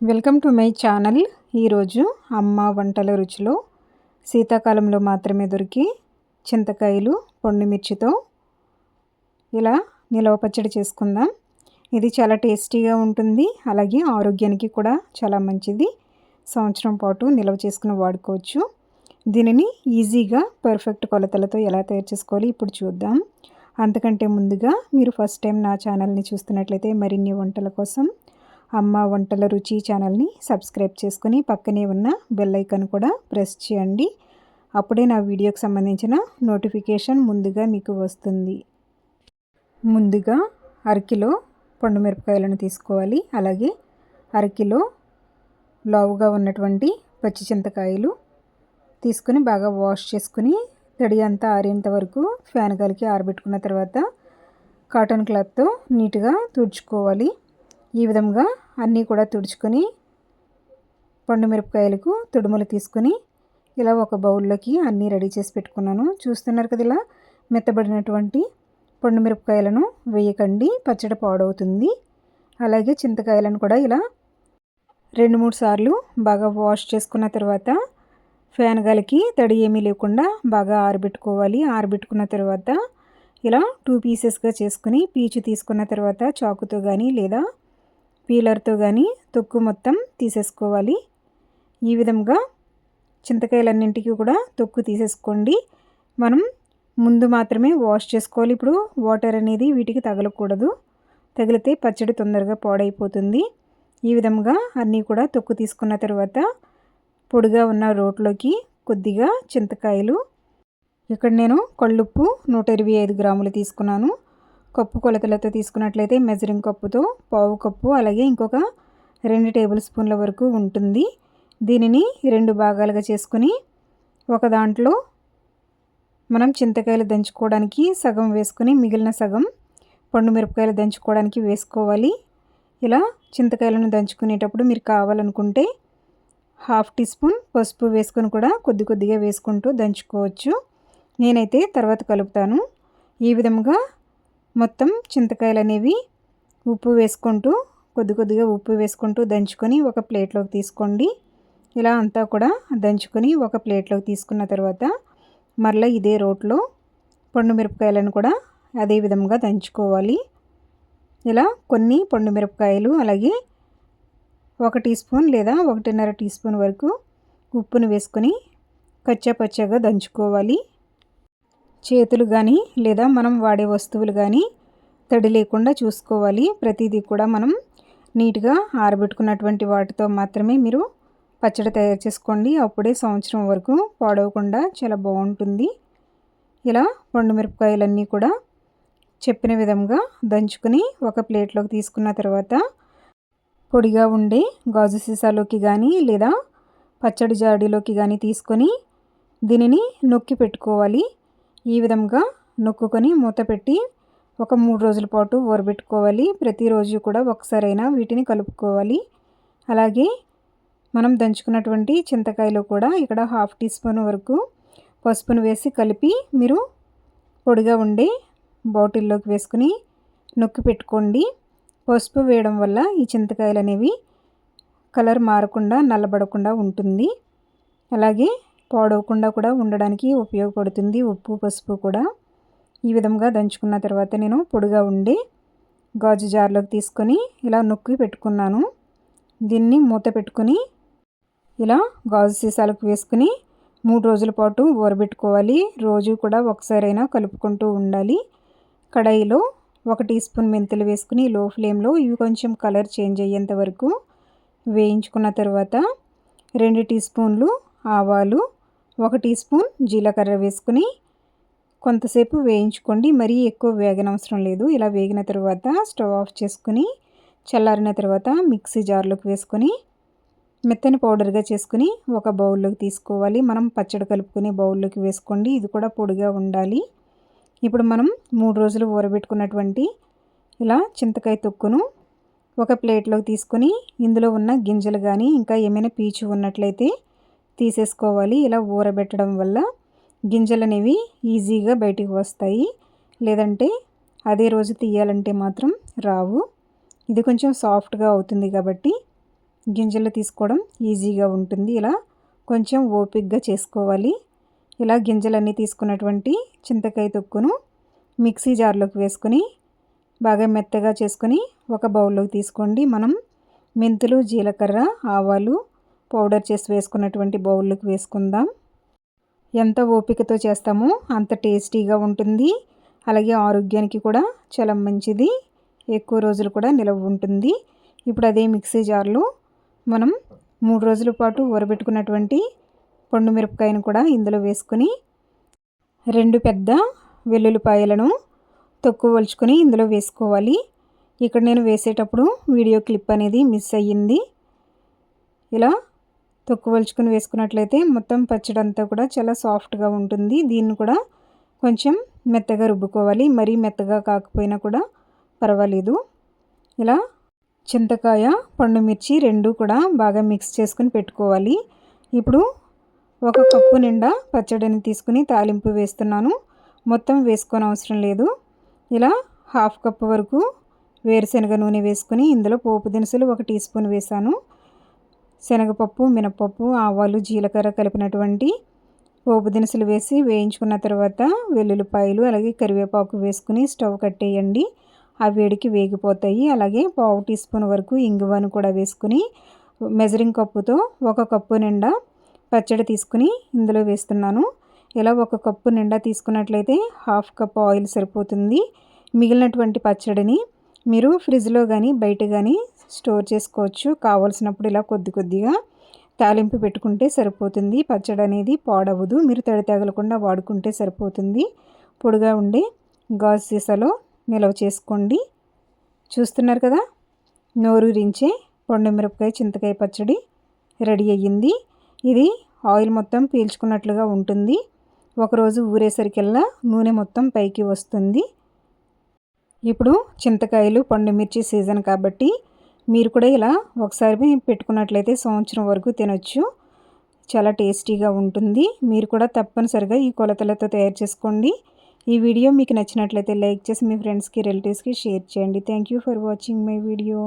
Welcome to my channel. ఈరోజు అమ్మ వంటల రుచిలో శీతాకాలంలో మాత్రమే దొరికి చింతకాయలు మిర్చితో ఇలా నిలవ పచ్చడి చేసుకుందాం. ఇది చాలా టేస్టీగా ఉంటుంది. అలాగే ఆరోగ్యానికి కూడా చాలా మంచిది. సంవత్సరం పాటు నిల్వ చేసుకుని వాడుకోవచ్చు. దీనిని ఈజీగా పర్ఫెక్ట్ కొలతలతో ఎలా తయారు చేసుకోవాలి ఇప్పుడు చూద్దాం. అంతకంటే ముందుగా మీరు ఫస్ట్ టైం నా ఛానల్ని చూస్తున్నట్లయితే మరిన్ని వంటల కోసం అమ్మ వంటల రుచి ఛానల్ని సబ్స్క్రైబ్ చేసుకుని పక్కనే ఉన్న బెల్ ఐకాన్ కూడా ప్రెస్ చేయండి. అప్పుడే నా వీడియోకి సంబంధించిన నోటిఫికేషన్ ముందుగా మీకు వస్తుంది. ముందుగా అరకిలో పండు మిరపకాయలను తీసుకోవాలి. అలాగే అరకిలో లావుగా ఉన్నటువంటి పచ్చి చింతకాయలు తీసుకుని బాగా వాష్ చేసుకుని తడి అంతా ఆరేంత వరకు ఫ్యాన్ గాలికి ఆరబెట్టుకున్న తర్వాత కాటన్ క్లాత్తో నీట్గా తుడుచుకోవాలి. ఈ విధంగా అన్నీ కూడా తుడుచుకొని పండు మిరపకాయలకు తుడుములు తీసుకొని ఇలా ఒక బౌల్లోకి అన్నీ రెడీ చేసి పెట్టుకున్నాను. చూస్తున్నారు కదా ఇలా మెత్తబడినటువంటి పండు మిరపకాయలను వేయకండి పచ్చడి పాడవుతుంది. అలాగే చింతకాయలను కూడా ఇలా రెండు మూడు సార్లు బాగా వాష్ చేసుకున్న తర్వాత ఫ్యాన్ గాలికి తడి ఏమీ లేకుండా బాగా ఆరబెట్టుకోవాలి. ఆరబెట్టుకున్న తర్వాత ఇలా టూ పీసెస్గా చేసుకుని పీచు తీసుకున్న తర్వాత చాకుతో కానీ లేదా పీలర్తో కానీ తొక్కు మొత్తం తీసేసుకోవాలి. ఈ విధంగా చింతకాయలన్నింటికి కూడా తొక్కు తీసేసుకోండి. మనం ముందు మాత్రమే వాష్ చేసుకోవాలి. ఇప్పుడు వాటర్ అనేది వీటికి తగలకూడదు. తగిలితే పచ్చడి తొందరగా పాడైపోతుంది. ఈ విధంగా అన్నీ కూడా తొక్కు తీసుకున్న తర్వాత పొడిగా ఉన్న రోట్లోకి కొద్దిగా చింతకాయలు. ఇక్కడ నేను కళ్ళుప్పు నూట ఇరవై ఐదు గ్రాములు తీసుకున్నాను. కప్పు కొలతలతో తీసుకున్నట్లయితే మెజరింగ్ కప్పుతో పావు కప్పు అలాగే ఇంకొక రెండు టేబుల్ స్పూన్ల వరకు ఉంటుంది. దీనిని రెండు భాగాలుగా చేసుకుని ఒక దాంట్లో మనం చింతకాయలు దంచుకోవడానికి సగం వేసుకుని మిగిలిన సగం పండు మిరపకాయలు దంచుకోవడానికి వేసుకోవాలి. ఇలా చింతకాయలను దంచుకునేటప్పుడు మీరు కావాలనుకుంటే హాఫ్ టీ స్పూన్ పసుపు వేసుకొని కూడా కొద్ది కొద్దిగా వేసుకుంటూ దంచుకోవచ్చు. నేనైతే తర్వాత కలుపుతాను. ఈ విధంగా మొత్తం చింతకాయలు అనేవి ఉప్పు వేసుకుంటూ కొద్ది కొద్దిగా ఉప్పు వేసుకుంటూ దంచుకొని ఒక ప్లేట్లోకి తీసుకోండి. ఇలా అంతా కూడా దంచుకొని ఒక ప్లేట్లోకి తీసుకున్న తర్వాత మరలా ఇదే రోట్లో పండు మిరపకాయలను కూడా అదే విధంగా దంచుకోవాలి. ఇలా కొన్ని పండు మిరపకాయలు అలాగే ఒక టీ స్పూన్ లేదా ఒకటిన్నర టీ స్పూన్ వరకు ఉప్పును వేసుకొని కచ్చపచ్చగా దంచుకోవాలి. చేతులు కానీ లేదా మనం వాడే వస్తువులు కానీ తడి లేకుండా చూసుకోవాలి. ప్రతిదీ కూడా మనం నీట్గా ఆరబెట్టుకున్నటువంటి వాటితో మాత్రమే మీరు పచ్చడి తయారు చేసుకోండి. అప్పుడే సంవత్సరం వరకు పాడవకుండా చాలా బాగుంటుంది. ఇలా పండు మిరపకాయలన్నీ కూడా చెప్పిన విధంగా దంచుకుని ఒక ప్లేట్లోకి తీసుకున్న తర్వాత పొడిగా ఉండే గాజు సీసాలోకి కానీ లేదా పచ్చడి జాడీలోకి కానీ తీసుకొని దీనిని నొక్కి పెట్టుకోవాలి. ఈ విధంగా నొక్కుకొని మూత పెట్టి ఒక మూడు రోజుల పాటు ఊరబెట్టుకోవాలి ప్రతిరోజు కూడా ఒకసారైనా వీటిని కలుపుకోవాలి. అలాగే మనం దంచుకున్నటువంటి చింతకాయలు కూడా ఇక్కడ హాఫ్ టీ స్పూన్ వరకు పసుపును వేసి కలిపి మీరు పొడిగా ఉండే బాటిల్లోకి వేసుకుని నొక్కి పెట్టుకోండి. పసుపు వేయడం వల్ల ఈ చింతకాయలు అనేవి కలర్ మారకుండా నల్లబడకుండా ఉంటుంది. అలాగే పాడవకుండా కూడా ఉండడానికి ఉపయోగపడుతుంది ఉప్పు పసుపు కూడా. ఈ విధంగా దంచుకున్న తర్వాత నేను పొడిగా ఉండి గాజు జార్లోకి తీసుకొని ఇలా నొక్కి పెట్టుకున్నాను. దీన్ని మూత పెట్టుకొని ఇలా గాజు సీసాలకు వేసుకుని మూడు రోజుల పాటు ఊరబెట్టుకోవాలి. రోజు కూడా ఒకసారైనా కలుపుకుంటూ ఉండాలి. కడాయిలో ఒక టీ స్పూన్ మెంతులు వేసుకుని లో ఫ్లేమ్లో ఇవి కొంచెం కలర్ చేంజ్ అయ్యేంత వరకు వేయించుకున్న తర్వాత రెండు టీ స్పూన్లు ఆవాలు ఒక టీ స్పూన్ జీలకర్ర వేసుకుని కొంతసేపు వేయించుకోండి. మరీ ఎక్కువ వేగనవసరం లేదు. ఇలా వేగిన తర్వాత స్టవ్ ఆఫ్ చేసుకుని చల్లారిన తర్వాత మిక్సీ జార్లోకి వేసుకొని మెత్తని పౌడర్గా చేసుకుని ఒక బౌల్లోకి తీసుకోవాలి. మనం పచ్చడి కలుపుకొని బౌల్లోకి వేసుకోండి. ఇది కూడా పొడిగా ఉండాలి. ఇప్పుడు మనం మూడు రోజులు ఊరబెట్టుకున్నటువంటి ఇలా చింతకాయ తొక్కును ఒక ప్లేట్లోకి తీసుకొని ఇందులో ఉన్న గింజలు కానీ ఇంకా ఏమైనా పీచు ఉన్నట్లయితే తీసేసుకోవాలి. ఇలా ఊరబెట్టడం వల్ల గింజలు అనేవి ఈజీగా బయటికి వస్తాయి. లేదంటే అదే రోజు తీయాలంటే మాత్రం రావు. ఇది కొంచెం సాఫ్ట్గా అవుతుంది కాబట్టి గింజలు తీసుకోవడం ఈజీగా ఉంటుంది. ఇలా కొంచెం ఓపిక్గా చేసుకోవాలి. ఇలా గింజలన్నీ తీసుకున్నటువంటి చింతకాయ తొక్కును మిక్సీ జార్లోకి వేసుకొని బాగా మెత్తగా చేసుకొని ఒక బౌల్లోకి తీసుకోండి. మనం మెంతులు జీలకర్ర ఆవాలు పౌడర్ చేసి వేసుకున్నటువంటి బౌల్లోకి వేసుకుందాం. ఎంత ఓపికతో చేస్తామో అంత టేస్టీగా ఉంటుంది. అలాగే ఆరోగ్యానికి కూడా చాలా మంచిది. ఎక్కువ రోజులు కూడా నిలవ ఉంటుంది. ఇప్పుడు అదే మిక్సీ జార్లో మనం మూడు రోజుల పాటు ఊరబెట్టుకున్నటువంటి పండు మిరపకాయను కూడా ఇందులో వేసుకొని రెండు పెద్ద వెల్లుల్లిపాయలను తక్కువ వలుచుకొని ఇందులో వేసుకోవాలి. ఇక్కడ నేను వేసేటప్పుడు వీడియో క్లిప్ అనేది మిస్ అయ్యింది. ఇలా తొక్కు వలుచుకుని వేసుకున్నట్లయితే మొత్తం పచ్చడి అంతా కూడా చాలా సాఫ్ట్గా ఉంటుంది. దీన్ని కూడా కొంచెం మెత్తగా రుబ్బుకోవాలి. మరీ మెత్తగా కాకపోయినా కూడా పర్వాలేదు. ఇలా చింతకాయ పండు మిర్చి రెండు కూడా బాగా మిక్స్ చేసుకుని పెట్టుకోవాలి. ఇప్పుడు ఒక కప్పు నిండా పచ్చడిని తీసుకుని తాలింపు వేస్తున్నాను. మొత్తం వేసుకొని అవసరం లేదు. ఇలా హాఫ్ కప్పు వరకు వేరుశనగ నూనె వేసుకుని ఇందులో పోపు దినుసులు ఒక టీ స్పూన్ వేసాను. శనగపప్పు మినపప్పు ఆవాలు జీలకర్ర కలిపినటువంటి పోపు దినుసులు వేసి వేయించుకున్న తర్వాత వెల్లుల్లిపాయలు అలాగే కరివేపాకు వేసుకుని స్టవ్ కట్టేయండి. ఆ వేడికి వేగిపోతాయి. అలాగే పావు టీ స్పూన్ వరకు ఇంగువను కూడా వేసుకుని మెజరింగ్ కప్పుతో ఒక కప్పు నిండా పచ్చడి తీసుకుని ఇందులో వేస్తున్నాను. ఇలా ఒక కప్పు నిండా తీసుకున్నట్లయితే హాఫ్ కప్ ఆయిల్ సరిపోతుంది. మిగిలినటువంటి పచ్చడిని మీరు ఫ్రిడ్జ్లో కానీ బయట కానీ స్టోర్ చేసుకోవచ్చు. కావలసినప్పుడు ఇలా కొద్ది కొద్దిగా తాలింపు పెట్టుకుంటే సరిపోతుంది. పచ్చడి అనేది పాడవదు. మీరు తడి తగలకుండా వాడుకుంటే సరిపోతుంది. పొడిగా ఉండే గాజు సీసాలో నిల్వ చేసుకోండి. చూస్తున్నారు కదా? నోరూరించే రించే మిరపకాయ చింతకాయ పచ్చడి రెడీ అయ్యింది. ఇది ఆయిల్ మొత్తం పీల్చుకున్నట్లుగా ఉంటుంది. ఒకరోజు ఊరేసరికల్లా నూనె మొత్తం పైకి వస్తుంది. ఇప్పుడు చింతకాయలు పండు మిర్చి సీజన్ కాబట్టి మీరు కూడా ఇలా ఒకసారి పెట్టుకున్నట్లయితే సంవత్సరం వరకు తినొచ్చు. చాలా టేస్టీగా ఉంటుంది. మీరు కూడా తప్పనిసరిగా ఈ కొలతలతో తయారు చేసుకోండి. ఈ వీడియో మీకు నచ్చినట్లయితే లైక్ చేసి మీ ఫ్రెండ్స్కి రిలేటివ్స్కి షేర్ చేయండి. Thank you for watching my video